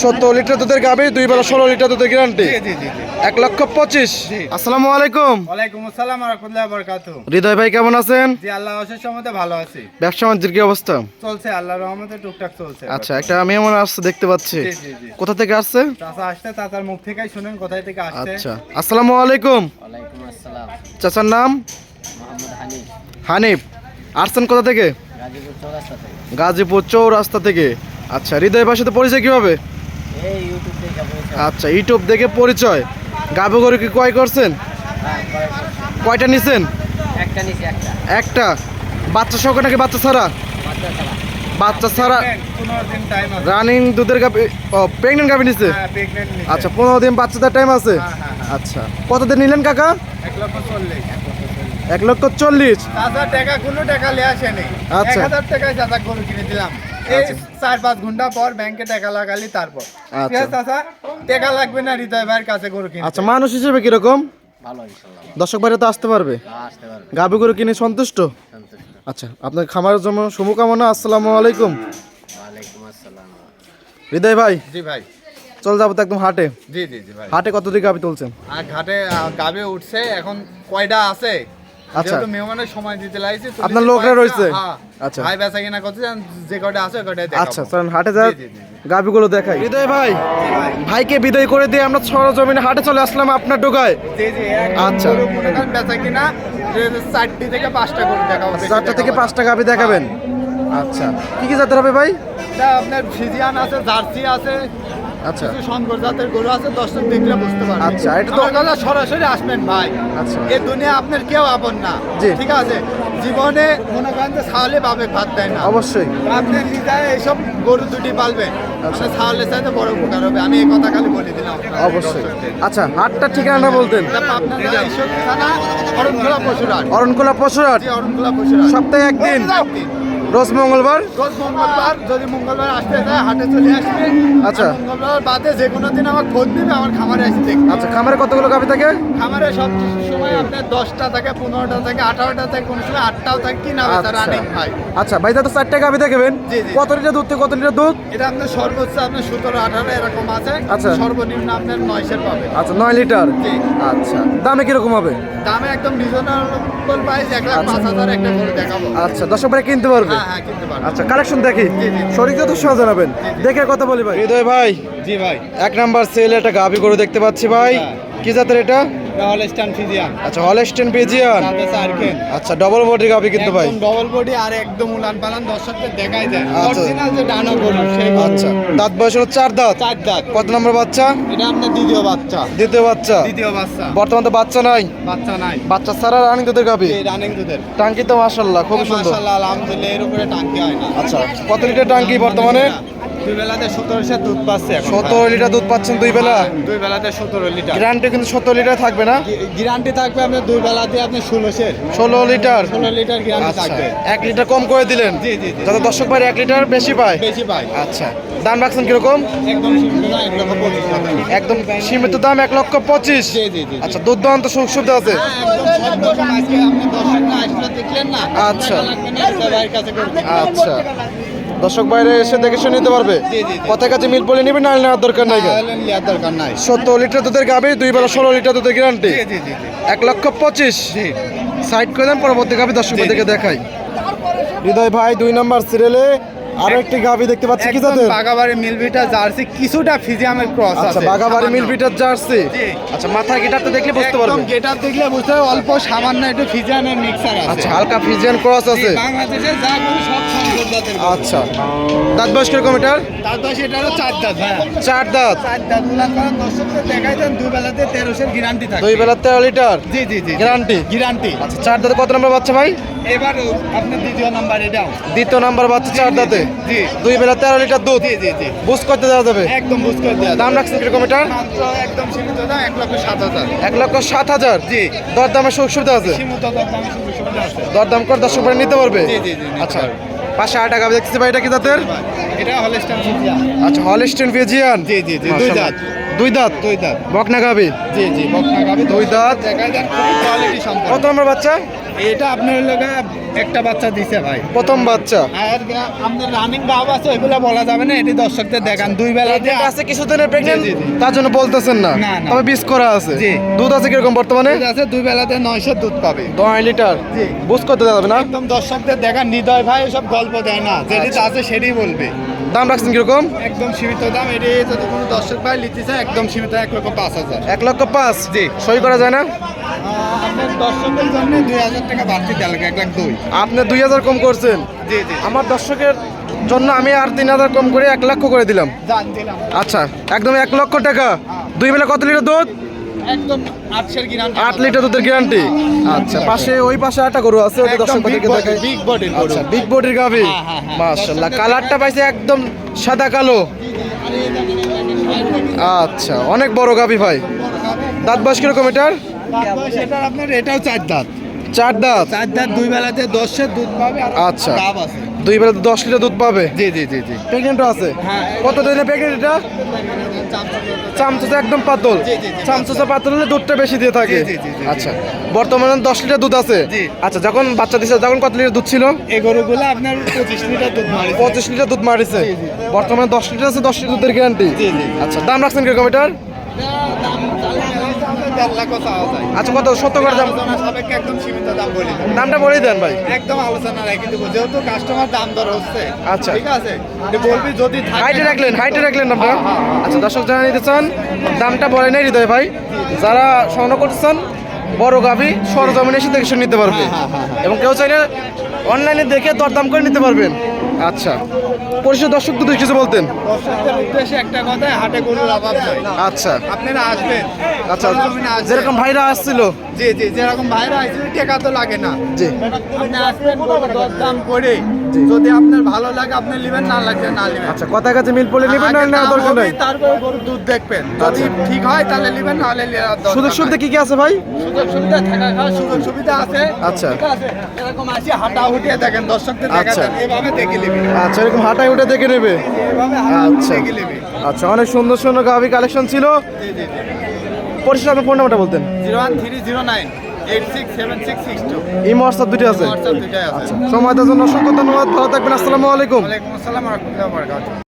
সত্তর লিটার দুধের গাবি দুই বেলা ষোলো লিটার দুধের গ্যারান্টি জি জি জি জি। এক লক্ষ পঁচিশ। আসসালামু আলাইকুম। ওয়ালাইকুম আসসালাম রহমতুল্লাহ বরকাতু হৃদয় ভাই কেমন আছেন? জি আল্লাহ অশেষ সম্মতে ভালো আছি। ব্যবসা বাণিজ্যের কি অবস্থা? চলছে আল্লাহ রহমতে টুকটাক চলছে। আচ্ছা একটা আমি এমন আসছে দেখতে পাচ্ছি। জি জি জি। কোথা থেকে আসছে? চাচা আসতে চাচার মুখ থেকেই শুনেন কোথায় থেকে আসছে? আচ্ছা আসসালামু আলাইকুম। ওয়ালাইকুম আসসালাম। চাচার নাম? মোহাম্মদ হানিফ। হানিফ। আসছেন কোথা থেকে? গাজীপুর চৌরাস্তা থেকে। গাজীপুর চৌরাস্তা থেকে। আচ্ছা হৃদয় ভাইয়ের সাথে পরিচয় কীভাবে? আচ্ছা ইউটিউব দেখে পরিচয়। গাবি গরু কি ক্রয় করছেন। কয়টা নিছেন? একটা নিচে একটা। একটা? বাচ্চা সহ নাকি বাচ্চা ছাড়া? বাচ্চা ছাড়া। বাচ্চা ছাড়া পনেরো দিন টাইম আছে। রানিং দুধের গাবি ও প্রেগনেন্ট গাবি নিছে? হ্যাঁ আচ্ছা পনেরো দিন বাচ্চাদের টাইম আছে? হ্যাঁ, হ্যাঁ। আচ্ছা কতদিন নিলেন কাকা? এক লক্ষ চল্লিশ। এক লক্ষ চল্লিশ। চাচা টাকা কোনো টাকা লিয়ে আসেনি এক আচ্ছা। হাজার টাকায় চাচা গরু কিনে দিলাম। এই আচ্ছা। চার পাঁচ ঘণ্টা পর ব্যাংকে টাকা লাগালি তারপর। আচ্ছা। ঠিক আছে চাচা? টাকা লাগবে না হৃদয় ভাইয়ের কাছে গরু কিনে আচ্ছা মানুষ হিসেবে কীরকম? দর্শক বাইরে তো আসতে পারবে। আসতে গাবি গরু কিনে সন্তুষ্ট? সন্তুষ্ট। আচ্ছা আপনার খামারের জন্য শুভকামনা আসসালামু আলাইকুম। আসসালাম। হৃদয় ভাই। জি ভাই। চল যাব তো একদম হাটে। জি জি জি ভাই। হাটে কত দিকে গাবি তুলছেন? আর ঘাটে আহ, গাবে উঠছে এখন কয়টা আছে? আচ্ছা। যেহেতু মেহমানের সময় দিতে লাগছে আপনার লোকরা রয়েছে? হ্যাঁ। আচ্ছা। ভাই বেচা কিনা করছে যে কয়টা আছে দেখাবো আচ্ছা চলেন হাটে যা। গাবিগুলো দেখাই হৃদয় ভাই ভাইকে বিদায় করে দিয়ে আমরা সরজমিনে হাটে চলে আসলাম আপনার জি আচ্ছা। বেচা কিনা চারটি থেকে পাঁচটা গরু দেখাবো চারটা থেকে পাঁচটা গাবি দেখাবেন আচ্ছা কি কি জাতের হবে ভাই আপনার ফিজিয়ান আছে জার্সি আছে আচ্ছা। শঙ্কর জাতের গরু আছে দর্শক দেখলে বুঝতে পারবেন আচ্ছা, এটা তো- কথা সরাসরি আসবেন ভাই। আচ্ছা। এই দুনিয়া আপনার কেউ আপন না। ঠিক আছে? জীবনে মনে করেন যে ছাগলে পাবে ভাত দেয় না। অবশ্যই। আপনি নিজে এইসব গরু দুটি পালবেন। আচ্ছা। ছাগলে চাইতে বড় উপকার হবে। আমি এই কথা খালি বলে দিলাম অবশ্যই। আচ্ছা হাটটা ঠিকানা বলতেন। অরণখোলা পশুরহাট। অরণকোলা পশুরহাট? অরণখোলা পশুরহাট। সপ্তাহে একদিন। রোজ মঙ্গলবার? রোজ মঙ্গলবার যদি মঙ্গলবার আসতে চায় হাটে চলে আসবে। আচ্ছা। মঙ্গলবার বাদে যে কোনো দিন আমার খোঁজ দিবে আমার খামারে এসে দেখবে। আচ্ছা খামারে কতগুলো গাবি থাকে? খামারে সব সময় আপনার দশটা থেকে পনেরোটা থেকে আঠারোটা থেকে কোনো সময় আটটাও থাকে কি না বেচা আচ্ছা। রানিং হয় আচ্ছা ভাই তো চারটে গাবি দেখাবেন। কত লিটার দুধ থেকে কত লিটার দুধ? এটা আপনার সর্বোচ্চ আপনার সতেরো আঠারো এরকম আছে। আচ্ছা। সর্বনিম্ন আপনার নয়শের পাবে। আচ্ছা নয় লিটার। আচ্ছা। দামে কীরকম হবে? দামে একদম রিজনেবল প্রাইস এক লাখ পাঁচ হাজার একটা করে দেখাবো। আচ্ছা ভাই কিনতে পারবে? পারব? আচ্ছা কালেকশন দেখি। শরীরকে তো সহ জানাবেন। দেখে কথা বলি ভাই। হৃদয় ভাই জি ভাই। এক নাম্বার সেল একটা গাভি গরু দেখতে পাচ্ছি ভাই। হ্যাঁ। কি জাতের এটা? রাহুল স্ট্যান্ড ফিজিয়ান আচ্ছা হলস্টেন পিজিয়ান তাতে আচ্ছা ডবল বডি গাভি কিন্তু ভাই। ডবল বডি আর একদম উলান পালান দর্শকদের দেখাই যায়। আচ্ছা। অরিজিনাল যে ডানো গরু সেই আচ্ছা দাঁত বয়স হলো চার দাঁত। চার দাঁত। কত নম্বর বাচ্চা? এটা আপনার দ্বিতীয় বাচ্চা। দ্বিতীয় বাচ্চা। দ্বিতীয় বাচ্চা। বর্তমান তো বাচ্চা নাই। বাচ্চা নাই। বাচ্চা ছাড়া রানিং দুধের এই রানিং দুধের। টাঙ্কি তো মাশাল্লাহ খুব সুন্দর। মাশাআল্লাহ আলহামদুলিল্লাহ এর উপরে টাঙ্কি হয় না। আচ্ছা কত লিটার টাঙ্কি বর্তমানে? দুই বেলাতে দুধ পাচ্ছে সতেরো লিটার দুধ পাচ্ছেন দুই বেলা? দুই বেলাতে সতেরো লিটার। গ্যারান্টি কিন্তু সতেরো লিটার থাকবে না? গ্যারান্টি থাকবে আপনার দুই বেলাতে আপনি ষোলোশের ষোলো লিটার? ষোলো লিটার গ্যারান্টি আচ্ছা। থাকবে। এক লিটার কম করে দিলেন? জি, জি। যাতে দর্শক ভাই এক লিটার বেশি পায়? বেশি আচ্ছা। দাম রাখছেন কীরকম? একদম সীমিত। একদম দাম এক লক্ষ পঁচিশ? আচ্ছা দুধ তো সুখ সুবিধা আছে? হ্যাঁ, আপনি আচ্ছা। আচ্ছা। দর্শক বাইরে এসে দেখে শুনে নিতে পারবে। কথা কাছে মিল বলে নিবে না নেওয়ার দরকার নাই। দরকার নাই। সত্তর লিটার দুধের গাবে দুই বেলা ষোলো লিটার দুধের গ্যারান্টি এক লক্ষ পঁচিশ। সাইড করে দেন পরবর্তী গাবে দর্শক জি। দেখাই। হৃদয় ভাই দুই নম্বর সিরিয়ালে আরও একটি গাভি দেখতে পাচ্ছি কি একদম জাতের? বাগাবাড়ি মিলবিটা জার্সি কিছুটা ফিজিয়ামের ক্রস আচ্ছা আছে। বাগাবাড়ি মিল সামান্য। বিটার জার্সি। আচ্ছা মাথা গিটারটা দেখলে বুঝতে একদম পারবে। গেটআপ দেখলে বুঝতে হবে অল্প সামান্য একটু ফিজিয়ানের মিক্সার আছে। আচ্ছা হালকা ফিজিয়ান ক্রস আছে। বাংলাদেশে যা গরু সব জাতের আচ্ছা। দাঁত বয়স কীরকম এটার? তার দশ এটারও চার দাঁত হ্যাঁ। চার দাঁত। চার দাঁত উলান দর্শকদের দেখাই দেন দুই বেলাতে তেরোশের গ্যারান্টি থাকে দুই বেলা তেরো লিটার? জি জি জি। গ্যারান্টি গ্যারান্টি আচ্ছা চার দাঁতে কত নম্বর বাচ্চা ভাই? এবার আপনার দ্বিতীয় নাম্বার এটাও। দ্বিতীয় নাম্বার বাচ্চা চার দাঁতে। জি। দুই বেলা তেরো লিটার দুধ? জি জি জি। বুঝ করতে দেওয়া যাবে? একদম বুঝ করতে দেওয়া দাম রাখছেন কীরকম মাত্র একদম সীমিত দাম এক লক্ষ সাত হাজার। এক লক্ষ সাত হাজার? জি। দরদামের সুযোগ সুবিধা আছে? সীমিত কর সুযোগ সুবিধা আছে। দর করে দর্শক ভাই নিতে পারবে? জি জি জি আচ্ছা। পাঁচশো আট টাকা দেখতেছি ভাই এটা কি জাতের? এটা হলস্টেন আচ্ছা হলস্টেন ফিজিয়ান? জি জি জি দুই দাঁত দুই দাঁত? দুই দাঁত। বকনা গাবি জি জি বকনা গাবি দুই দাঁত। কোয়ালিটি সম্পন্ন। কত নম্বর বাচ্চা? এটা আপনার লোকে একটা বাচ্চা দিছে ভাই। প্রথম বাচ্চা। আর আপনার রানিং গাব আছে ওইগুলো বলা যাবে না এটি দর্শকদের দেখান। দুই বেলা যে আছে কিছুদিনের প্রেগনেন্ট। তার জন্য বলতেছেন না। তবে বিষ করা আছে। জি। দুধ আছে কীরকম বর্তমানে? আছে দুই বেলাতে নয়শো দুধ পাবে। নয় লিটার। জি। বুঝ করতে যাবে না? একদম দর্শকদের দেখান হৃদয় ভাই সব গল্প দেয় না। যেটি আচ্ছা। আছে সেটাই বলবে। দাম রাখছেন কীরকম? একদম সীমিত দাম এটি যদি কোনো দর্শক ভাই নিতে চায় একদম সীমিত এক লক্ষ পাঁচ হাজার। এক লক্ষ পাঁচ? জি। সই করা যায় না? আপনার দর্শকের জন্য দুই হাজার টাকা বাড়তি দেওয়া লাগে এক লাখ দুই। আপনি দুই হাজার কম করছেন? জি জি। আমার দর্শকের জন্য আমি আর তিন হাজার কম করে এক লক্ষ করে দিলাম। দিলাম। আচ্ছা একদম এক লক্ষ টাকা। দুই বেলা কত লিটার দুধ? একদম আটশের আট লিটার দুধের গ্যারান্টি আচ্ছা পাশে ওই পাশে একটা গরু আছে ওটা দর্শকদেরকে দেখাই। big body গরু। আচ্ছা বিগ বডির গাভি। হ্যাঁ, হ্যাঁ, হ্যাঁ। মাশাআল্লাহ কালারটা পাইছে একদম সাদা কালো। আচ্ছা অনেক বড় গাভি ভাই। দাঁত বয়স কীরকম এটার? এটার আপনার এটাও চার দাঁত। চার দাঁত? চার দাঁত দুই বেলাতে দশের দুধ পাবে আচ্ছা। গাব আছে। দুই বেলা দশ লিটার দুধ পাবে? জি জি জি জি। প্রেগনেন্টও আছে। কত দিনে প্রেগনেন্ট এটা? চামচুচা একদম পাতল। চামচুচা পাতল হলে দুধটা বেশি দিয়ে থাকে। আচ্ছা। বর্তমানে দশ লিটার দুধ আছে। আচ্ছা যখন বাচ্চা দিছে তখন কত লিটার দুধ ছিল? এই গরুগুলো আপনার পঁচিশ লিটার দুধ মারে পঁচিশ লিটার দুধ মারিছে। বর্তমানে দশ লিটার আছে দশ লিটার দুধের গ্যারান্টি। আচ্ছা দাম রাখছেন কীরকম এটার? দেড় লাখ চাওয়া যায় আচ্ছা কত? সত্য করে দাম সাপেক্ষে একদম সীমিত দাম বলি দামটা বলেই দেন ভাই। একদম আলোচনা যেহেতু কাস্টমার দাম দর হচ্ছে আচ্ছা। ঠিক আছে? বলবি যদি হাইটে রাখলেন হাইটে রাখলেন আপনারা। হ্যাঁ, হ্যাঁ, হ্যাঁ। আচ্ছা দর্শক যারা নিতে চান দামটা বলে নেই হৃদয় ভাই। যারা সংগ্রহ করতে চান বড় গাভি সরজমিনে এসে দেখে নিতে পারবে। এবং কেউ চাইলে অনলাইনে দেখে দরদাম করে নিতে পারবেন। আচ্ছা। পরিষদ দর্শক তো কিছু বলতেন। উদ্দেশ্যে একটা কথাই হাটে গরুর অভাব নাই। আচ্ছা। আপনারা আসবেন। আচ্ছা যেরকম ভাইরা আসছিল। জি জি যেরকম ভাইরা আসবে টাকা তো লাগে না। জি। আপনি আসবেন গরু দরদাম করে যদি আপনার ভালো লাগে আপনি নেবেন না লাগবে না নেবেন। আচ্ছা কথা কাছে মিল পড়লে নেবেন না দাম দরকার নাই? তারপরে গরুর দুধ দেখবেন। যদি ঠিক হয় তাহলে নেবেন নেওয়ার দরকার সুযোগ। সুবিধা কি কি আছে ভাই? সুযোগ সুবিধা থাকা খাওয়ার সুযোগ সুবিধা আছে। আচ্ছা। ঠিক আছে? এরকম আসি হাঁটা উঠিয়ে দেখেন দর্শকদের দেখা আচ্ছা। এভাবে দেখে নেবেন আচ্ছা এরকম হাঁটায় উঠে দেখে নেবে। আচ্ছা। আচ্ছা অনেক সুন্দর সুন্দর গাভি কালেকশন ছিল। জি আপনি ফোন নাম্বারটা বলতেন। Zero one three zero nine এই দুটি আছে। আছে। সময় জন্য অসংখ্য ধন্যবাদ। ভালো থাকবেন। আসসালামু আলাইকুম। আসসালাম